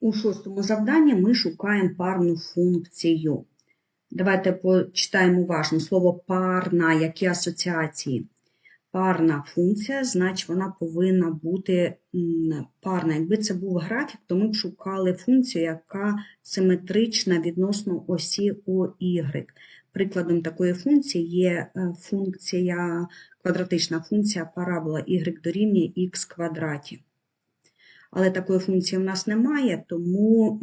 У шостому завданні ми шукаємо парну функцію. Давайте почитаємо уважно слово парна, які асоціації. Парна функція, значить вона повинна бути парна. Якби це був графік, то ми б шукали функцію, яка симетрична відносно осі OY. Прикладом такої функції є е, функція, квадратична функція парабола y дорівнює х квадраті. Але такої функції в нас немає, тому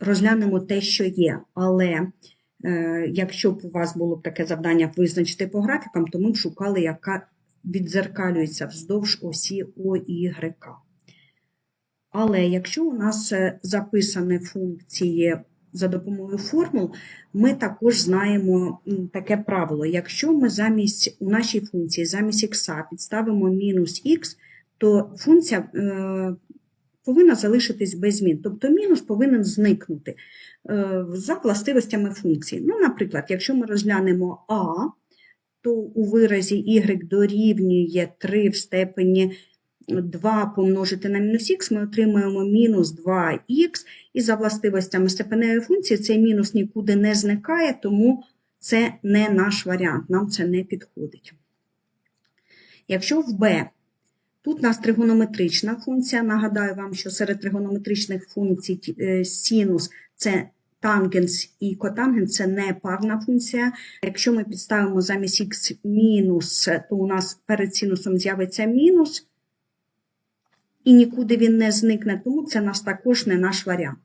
розглянемо те, що є. Але е, якщо б у вас було б таке завдання визначити по графікам, то ми б шукали, яка відзеркалюється вздовж осі OY. Але якщо у нас е, записані функції за допомогою формул, ми також знаємо таке правило. Якщо ми замість у нашій функції замість х підставимо мінус х, то функція е, повинна залишитись без змін. Тобто мінус повинен зникнути е, за властивостями функції. Ну, наприклад, якщо ми розглянемо а, то у виразі y дорівнює 3 в степені 2 помножити на мінус х, ми отримаємо мінус 2х, і за властивостями степеневої функції цей мінус нікуди не зникає, тому це не наш варіант, нам це не підходить. Якщо в b Тут у нас тригонометрична функція. Нагадаю вам, що серед тригонометричних функцій е, синус це тангенс і котангенс це не парна функція. Якщо ми підставимо замість х мінус, то у нас перед синусом з'явиться мінус, і нікуди він не зникне, тому це нас також не наш варіант.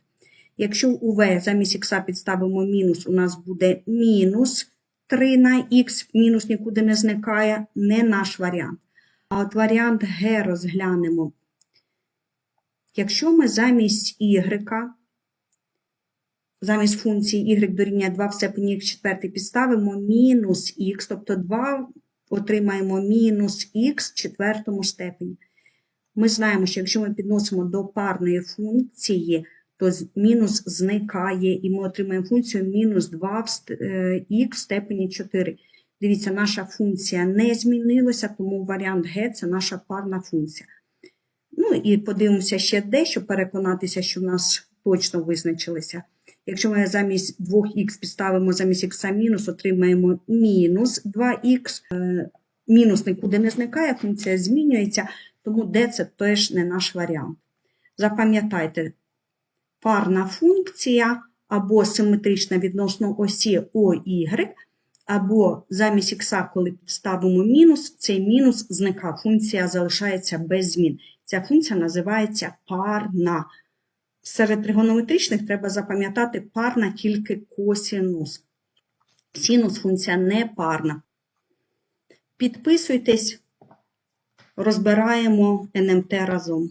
Якщо у v замість х підставимо мінус, у нас буде мінус 3 на х, мінус нікуди не зникає, не наш варіант. А от варіант Г розглянемо. Якщо ми замість y, замість функції y дорівнює 2 в степені х четвертий підставимо мінус х, тобто 2 отримаємо мінус х в четвертому степені. Ми знаємо, що якщо ми підносимо до парної функції, то мінус зникає, і ми отримаємо функцію мінус 2 в ст- е, х в степені 4. Дивіться, наша функція не змінилася, тому варіант Г це наша парна функція. Ну і подивимося ще де, щоб переконатися, що в нас точно визначилися. Якщо ми замість 2х підставимо замість х мінус, отримаємо мінус 2х. Е, Мінус нікуди не зникає, функція змінюється, тому де це теж не наш варіант. Запам'ятайте, парна функція або симетрична відносно осі OY, або замість х, коли підставимо мінус, цей мінус зникає, функція залишається без змін. Ця функція називається парна. Серед тригонометричних треба запам'ятати парна тільки косінус. Синус функція не парна. Підписуйтесь, розбираємо НМТ разом.